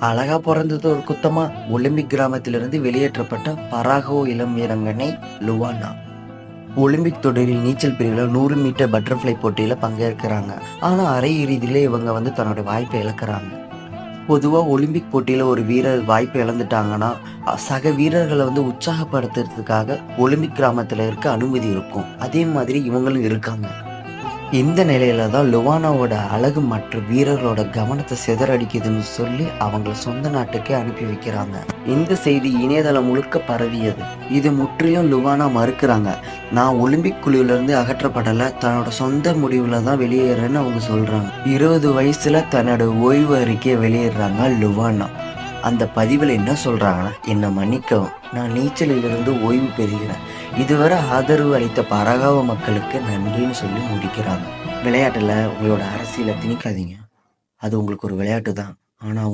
அழகா பிறந்தது ஒரு குத்தமா ஒலிம்பிக் கிராமத்திலிருந்து வெளியேற்றப்பட்ட பராகோ இளம் வீராங்கனை லுவானா ஒலிம்பிக் தொடரில் நீச்சல் பிரிவில் நூறு மீட்டர் பட்டர்ஃப்ளை போட்டியில் பங்கேற்கிறாங்க. ஆனால் அரை இறுதியிலே இவங்க வந்து தன்னோட வாய்ப்பை இழக்கிறாங்க. பொதுவாக ஒலிம்பிக் போட்டியில் ஒரு வீரர் வாய்ப்பை இழந்துட்டாங்கன்னா சக வீரர்களை வந்து உற்சாகப்படுத்துறதுக்காக ஒலிம்பிக் கிராமத்தில் இருக்க அனுமதி இருக்கும். அதே மாதிரி இவங்களும் இருக்காங்க. இந்த நிலையில தான் லுவானாவோட அழகு மற்ற வீரர்களோட கவனத்தை சிதறடிக்குதுன்னு சொல்லி அவங்கள சொந்த நாட்டுக்கே அனுப்பி வைக்கிறாங்க. இந்த செய்தி இணையதளம் முழுக்க பரவியது. இது முற்றிலும் லுவானா மறுக்கிறாங்க. நான் ஒலிம்பிக் குழுவிலிருந்து அகற்றப்படலை தன்னோட சொந்த முடிவுல தான் வெளியேறேன்னு அவங்க சொல்றாங்க. இருபது வயசுல தன்னோட ஓய்வு அறிக்கையை வெளியேறாங்க லுவானா. அந்த பதிவில் என்ன சொல்கிறாங்கன்னா என்னை மன்னிக்கவும். நான் நீச்சலிலிருந்து ஓய்வு பெறுகிறேன். இதுவரை ஆதரவு அளித்த பரகாவ மக்களுக்கு நன்றின்னு சொல்லி முடிக்கிறாங்க. விளையாட்டுல உங்களோட அரசியலை திணிக்காதீங்க. அது உங்களுக்கு ஒரு விளையாட்டு தான் ஆனா உங்களுக்கு